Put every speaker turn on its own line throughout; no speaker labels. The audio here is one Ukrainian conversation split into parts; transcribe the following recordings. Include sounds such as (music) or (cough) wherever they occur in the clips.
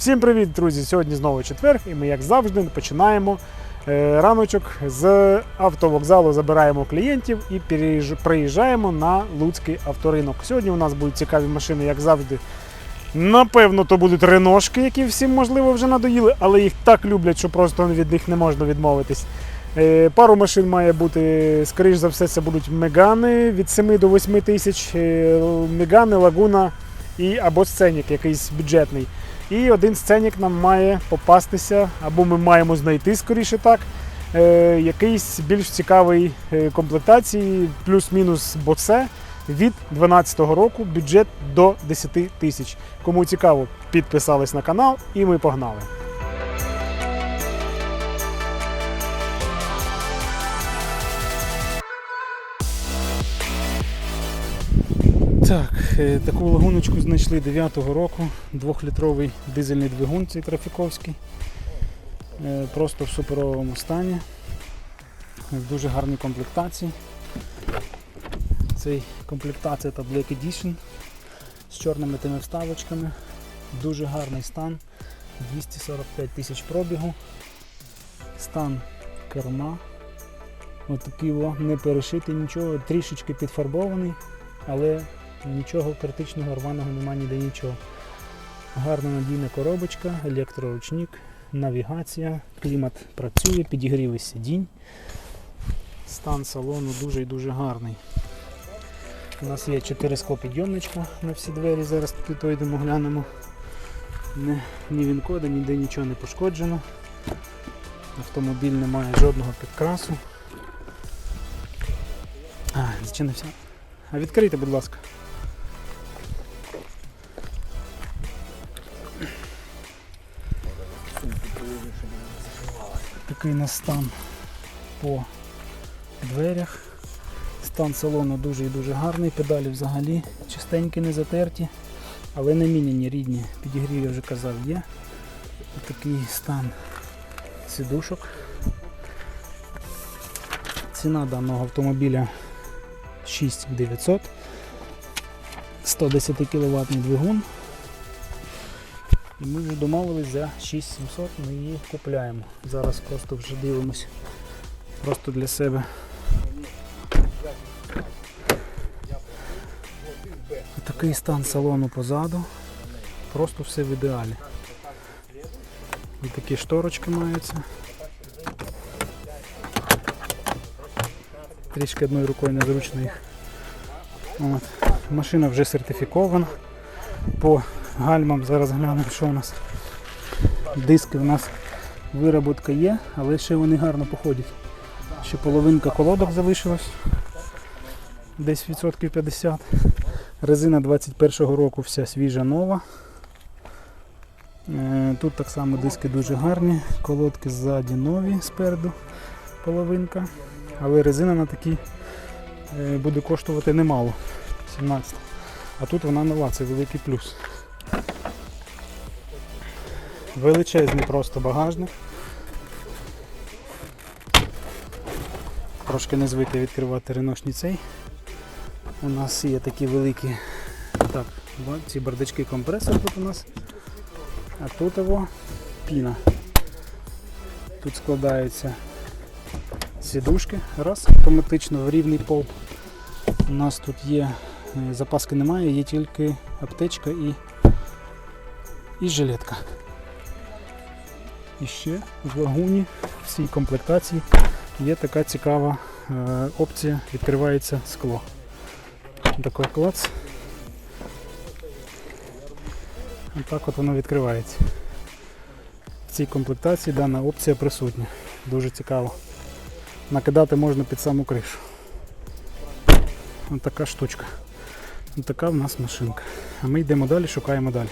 Всім привіт, друзі! Сьогодні знову четвер, і ми, як завжди, починаємо е, раночок з автовокзалу. Забираємо клієнтів і приїжджаємо на Луцький авторинок. Сьогодні у нас будуть цікаві машини, як завжди. Напевно, то будуть реношки, які всім можливо вже надоїли, але їх так люблять, що просто від них не можна відмовитись. Е, Пару машин має бути, скоріш за все, це будуть мегани від 7 до 8 тисяч. е, Мегани, лагуна і або сценік якийсь бюджетний. І один сценік нам має попастися, або ми маємо знайти скоріше так. Е, якийсь більш цікавий е, комплектації, плюс-мінус боце від 2012 року, бюджет до 10 тисяч. Кому цікаво, підписались на канал і ми погнали. Так, е, таку лагуночку знайшли 9-го року, 2-літровий дизельний двигун цей трафіковський. Е, Просто в суперовому стані. В дуже гарній комплектації. Цей комплектація та Black Edition з чорними тими вставочками. Дуже гарний стан. 245 тисяч пробігу. Стан керма. Отакий не перешитий нічого, трішечки підфарбований, але нічого критичного, рваного немає ніде нічого. Гарна надійна коробочка, електроручник, навігація, клімат працює, підігріви сидінь. Стан салону дуже і дуже гарний. У нас є 4 склопідйомничка на всі двері, зараз підійдемо глянемо. Ні, ні вінкода, ніде нічого не пошкоджено. Автомобіль не має жодного підкрасу. А, зачинився. А відкрийте, будь ласка. Нас стан по дверях. Стан салону дуже і дуже гарний, педалі взагалі чистенькі, не затерті, але не міняні рідні. Підігрів я вже казав є. Такий стан сидушок. Ціна даного автомобіля 6900, 110 кВт двигун. І ми вже домовились за 6700, ми її купляємо. Зараз просто вже дивимось просто для себе. Такий стан салону позаду. Просто все в ідеалі. І такі шторочки маються. Трішки одною рукою незручно їх. От. Машина вже сертифікована. По гальмам зараз глянемо, що у нас. Диски у нас вироботка є, але ще вони гарно походять. Ще половинка колодок залишилась. Десь відсотків 50. Резина 21-го року вся свіжа нова. Е, Тут так само диски дуже гарні, колодки ззаді нові спереду половинка. Але резина на такій е, буде коштувати немало. 17. А тут вона нова, це великий плюс. Величезний просто багажник. Трошки не звикли відкривати реношні цей. У нас є такі великі так, ці бардачки компресор тут у нас. А тут його піна. Тут складаються сідушки. Раз, автоматично в рівний пол. У нас тут є, е, запаски немає, є тільки аптечка і, і жилетка. І ще в лагуні в цій комплектації є така цікава е, опція, відкривається скло. Такий клац. Отак от воно відкривається. В цій комплектації дана опція присутня. Дуже цікаво. Накидати можна під саму кришу. Ось така штучка. Така в нас машинка. А ми йдемо далі, шукаємо далі.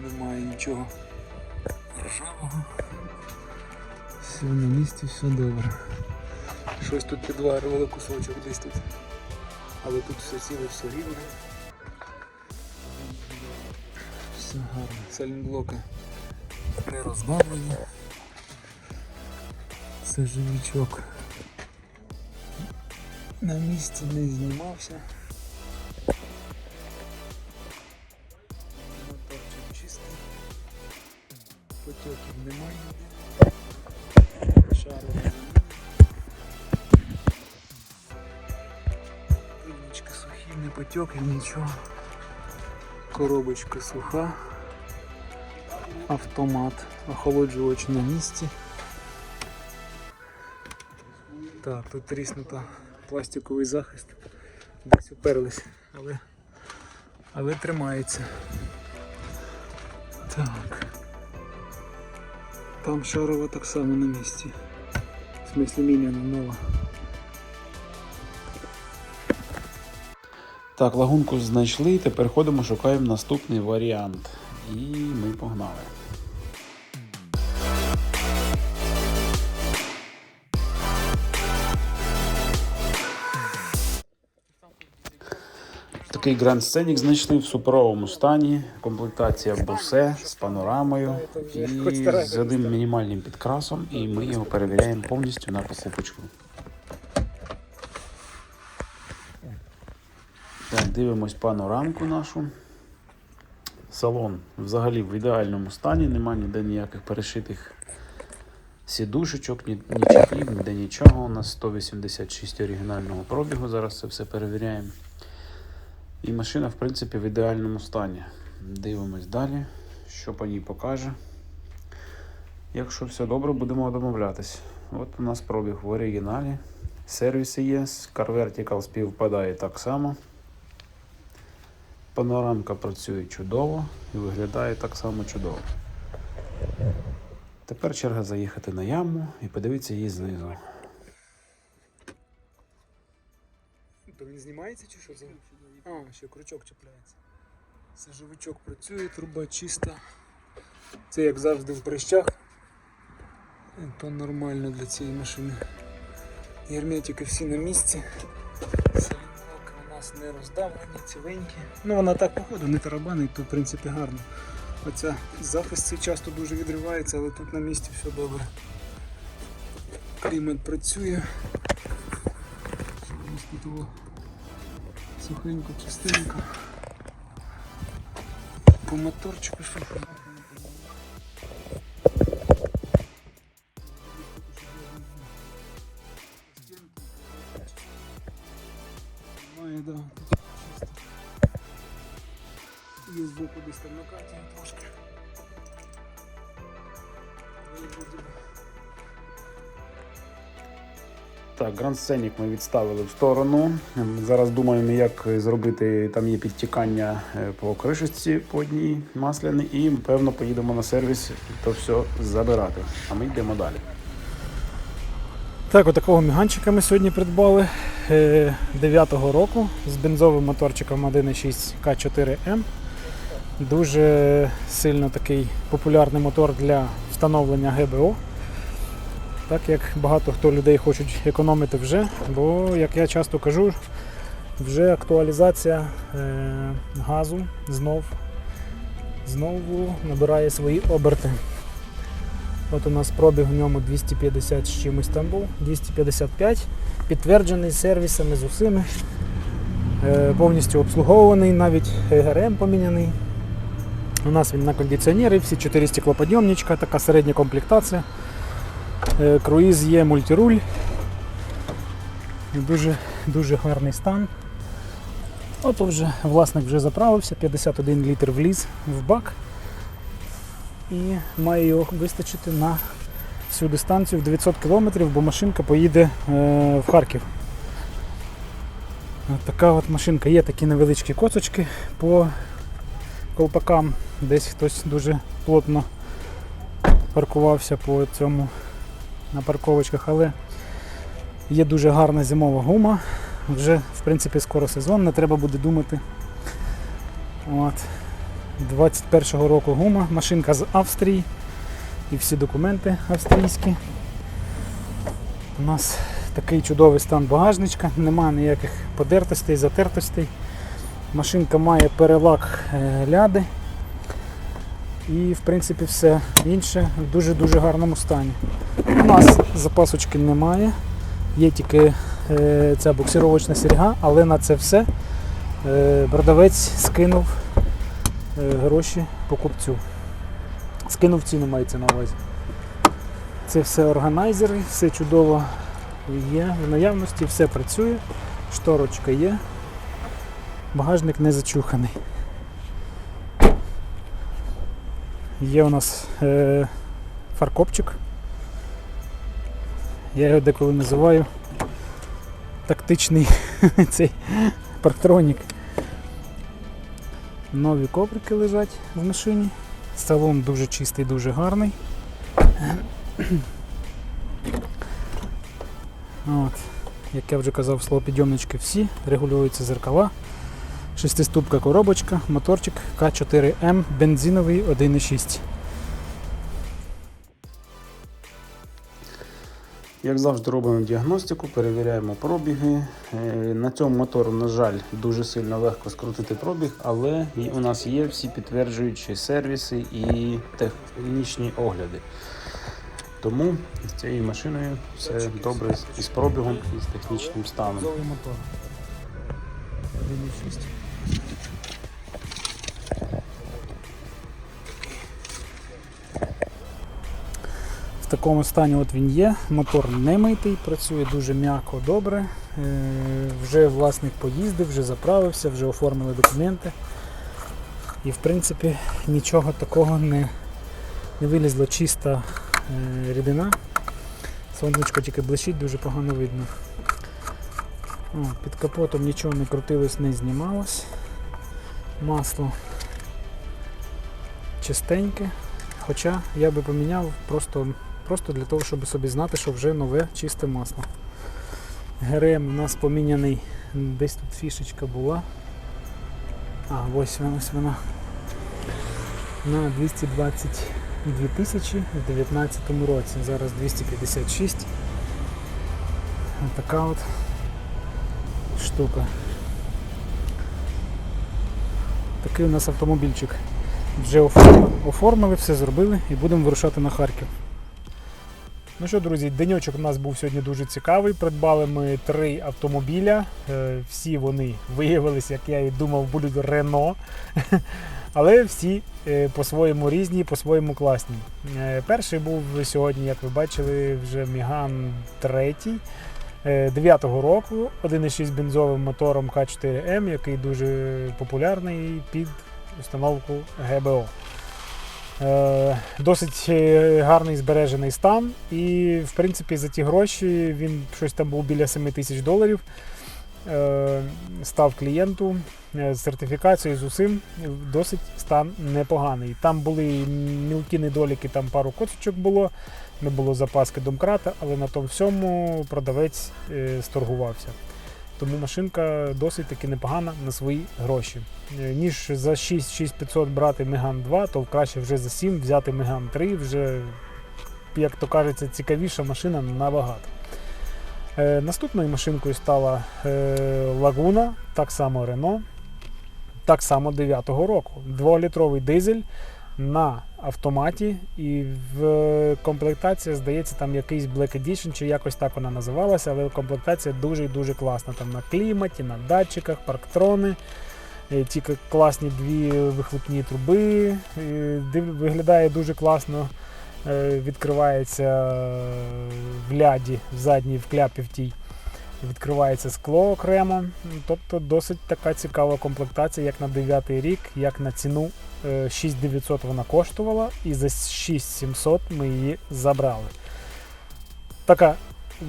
Немає нічого ржавого. Все на місці, все добре. Щось тут підварювало кусочок десь тут. Але тут все ціле, все рівне. Все гарно. Сальнблоки не роздавлені. Це живічок. На місці не знімався. Не потьоків, нічого. Коробочка суха. Автомат. Охолоджувач на місці. Так, тут тріснута пластиковий захист. Десь уперлись, але, але тримається. Так. Там шарова так само на місці. В смислі міняна нова.
Так, лагунку знайшли, тепер ходимо, шукаємо наступний варіант. І ми погнали. Такий Grand Scenic знайшли в суперовому стані. Комплектація бусе з панорамою і з одним мінімальним підкрасом. І ми його перевіряємо повністю на покупочку. Так, дивимось панорамку нашу. Салон взагалі в ідеальному стані, нема ніде ніяких перешитих сідушечок, ні, ні чехлів, ніде нічого. У нас 186 оригінального пробігу. Зараз це все перевіряємо. І машина, в принципі, в ідеальному стані. Дивимось далі, що по ній покаже. Якщо все добре, будемо домовлятись. От у нас пробіг в оригіналі. Сервіси є, Car Vertical співпадає так само. Панорамка працює чудово і виглядає так само чудово. Тепер черга заїхати на яму і подивитися її знизу.
То він знімається чи що? А, ще крючок чіпляється. Сажовичок працює, труба чиста. Це як завжди в прищах. То нормально для цієї машини. Герметики всі на місці. Нас не роздавлені, ціленькі. Ну вона так походу, не тарабанить, то в принципі гарно. Оця цей часто дуже відривається, але тут на місці все добре. Клімат працює. Тут? Сухенько, чистенько. По моторчику що Має, да. Є збоку десь там накатія трошки.
Так, Grand Scenic ми відставили в сторону. Зараз думаємо, як зробити. Там є підтікання е, по кришечці по одній масляній, і певно поїдемо на сервіс то все забирати. А ми йдемо далі.
Так, отакого міганчика ми сьогодні придбали 9-го року з бензовим моторчиком 1.6 К4М. Дуже сильно такий популярний мотор для встановлення ГБО. Так як багато хто людей хочуть економити вже, бо, як я часто кажу, вже актуалізація е, газу знов, знову набирає свої оберти. От у нас пробіг в ньому 250 з чимось там був, 255, підтверджений сервісами з усіми, е, повністю обслуговуваний, навіть ГРМ поміняний. У нас він на кондиціонері, всі 4 стеклоподйомничка, така середня комплектація. Е, Круїз є мультируль. Дуже, дуже гарний стан. От вже власник вже заправився, 51 літр вліз в бак і має його вистачити на всю дистанцію в 900 км, бо машинка поїде е, в Харків. Така от машинка. Є такі невеличкі косочки по колпакам. Десь хтось дуже плотно паркувався по цьому на парковочках, але є дуже гарна зимова гума. Вже в принципі скоро сезон, не треба буде думати. От. 21-го року гума, машинка з Австрії і всі документи австрійські. У нас такий чудовий стан багажничка, немає ніяких подертостей, затертостей. Машинка має перелак е, ляди. І в принципі все інше в дуже-дуже гарному стані. У нас запасочки немає, є тільки е, ця буксировочна серьга, але на це все е, продавець скинув е, гроші покупцю. Скинув ціну мається на увазі. Це все органайзери, все чудово є в наявності, все працює, шторочка є, багажник не зачуханий. Є у нас е, фаркопчик. Я його деколи називаю тактичний (laughs) цей парктронік. Нові коврики лежать в машині. Салон дуже чистий, дуже гарний. От. Як я вже казав, склопідйомнички всі, регулюються зеркала. Шестиступка коробочка, моторчик К4М, бензиновий 1.6.
Як завжди, робимо діагностику, перевіряємо пробіги. Е, На цьому мотору, на жаль, дуже сильно легко скрутити пробіг, але у нас є всі підтверджуючі сервіси і технічні огляди. Тому з цією машиною все добре і з пробігом, і з технічним станом.
Мотор. 1.6. В такому стані от він є. Мотор не митий, працює дуже м'яко, добре. Е, Вже власник поїздив, вже заправився, вже оформили документи. І в принципі нічого такого не, не вилізло чиста е, рідина. Сонечко тільки блищить, дуже погано видно. О, під капотом нічого не крутилось, не знімалось. Масло чистеньке. Хоча я би поміняв просто, просто для того, щоб собі знати, що вже нове чисте масло. ГРМ у нас поміняний, десь тут фішечка була. А, ось вона, ось вона. На 222 тисячі в 2019 році. Зараз 256. Така от штука. Такий у нас автомобільчик. Вже оформили, все зробили і будемо вирушати на Харків. Ну що, друзі, денечок у нас був сьогодні дуже цікавий. Придбали ми три автомобіля. Е, Всі вони виявилися, як я і думав, будуть Рено. (laughs) Але всі е, по-своєму різні, по-своєму класні. Е, Перший був сьогодні, як ви бачили, вже Міган 3 9-го року 1,6 бензовим мотором К4М, який дуже популярний під установку ГБО. Е, Досить е, гарний збережений стан, і в принципі за ті гроші він щось там був біля 7 тисяч доларів. Е, Став клієнту з сертифікацією з усім. Досить стан непоганий. Там були мілкі недоліки, там пару косочок було, не було запаски домкрата, але на тому всьому продавець сторгувався. Тому машинка досить таки непогана на свої гроші. Е, Ніж за 6-6500 брати Меган 2, то краще вже за 7 взяти Меган 3, вже, як то кажеться, цікавіша машина набагато. Е, Наступною машинкою стала е, Лагуна, так само Renault, так само 9-го року. 2-літровий дизель на автоматі, і в комплектація, здається, там якийсь Black Edition, чи якось так вона називалася, але комплектація дуже і дуже класна. Там на кліматі, на датчиках, парктрони, е, тільки класні дві вихлопні труби. е, Виглядає дуже класно. е, Відкривається в ляді, в задній в кляпі в тій. Відкривається скло окремо. Тобто досить така цікава комплектація, як на 9 рік, як на ціну Е, 6900 вона коштувала, і за 6700 ми її забрали. Така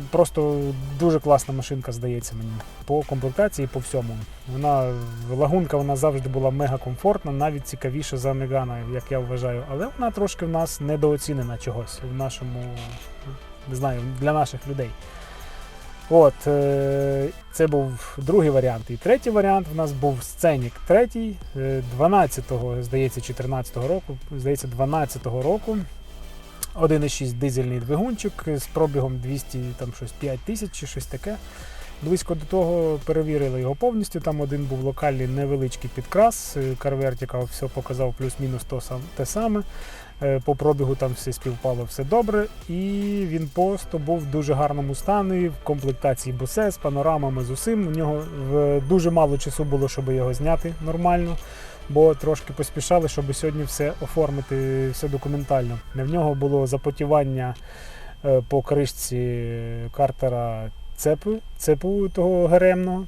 просто дуже класна машинка, здається мені. По комплектації, по всьому. Вона лагунка вона завжди була мега комфортна, навіть цікавіша за Мегана, як я вважаю. Але вона трошки в нас недооцінена чогось в нашому, не знаю, для наших людей. От, е, це був другий варіант. І третій варіант в нас був сценік третій, е, 12-го, здається, 14-го року, здається, 12-го року. 1,6 дизельний двигунчик з пробігом 200 там щось 5 тисяч чи щось таке. Близько до того перевірили його повністю. Там один був локальний невеличкий підкрас. е, CarVertical все показав плюс-мінус те саме. Е, По пробігу там все співпало, все добре. І він просто був в дуже гарному стані, в комплектації босе з панорамами з усім. У нього дуже мало часу було, щоб його зняти нормально, бо трошки поспішали, щоб сьогодні все оформити, все документально. В нього було запотівання е, по кришці картера цепу, цепу того ГРМного.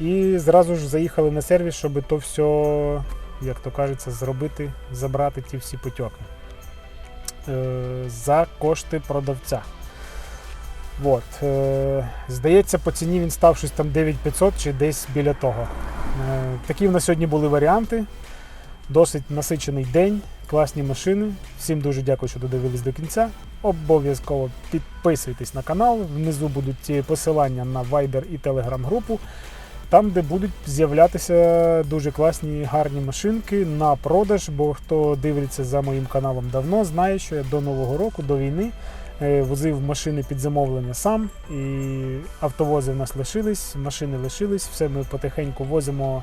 І зразу ж заїхали на сервіс, щоб то все, як то кажеться, зробити, забрати ті всі потьоки е, за кошти продавця. От, е, здається, по ціні він став щось там 9500 чи десь біля того. Е, такі в нас сьогодні були варіанти. Досить насичений день, класні машини. Всім дуже дякую, що додивились до кінця. Обов'язково підписуйтесь на канал. Внизу будуть посилання на Viber і Telegram групу, там, де будуть з'являтися дуже класні гарні машинки на продаж. Бо хто дивиться за моїм каналом давно, знає, що я до Нового року, до війни е, возив машини під замовлення сам. І автовози в нас лишились, машини лишились, все ми потихеньку возимо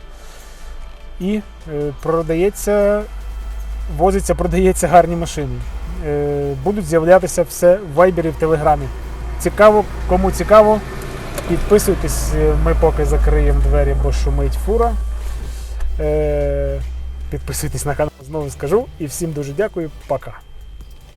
і е, продається, возиться, продається гарні машини. Е, будуть з'являтися все в вайбері в телеграмі. Цікаво, кому цікаво, підписуйтесь, е, ми поки закриємо двері, бо шумить фура. Е, підписуйтесь на канал, знову скажу. І всім дуже дякую, пока.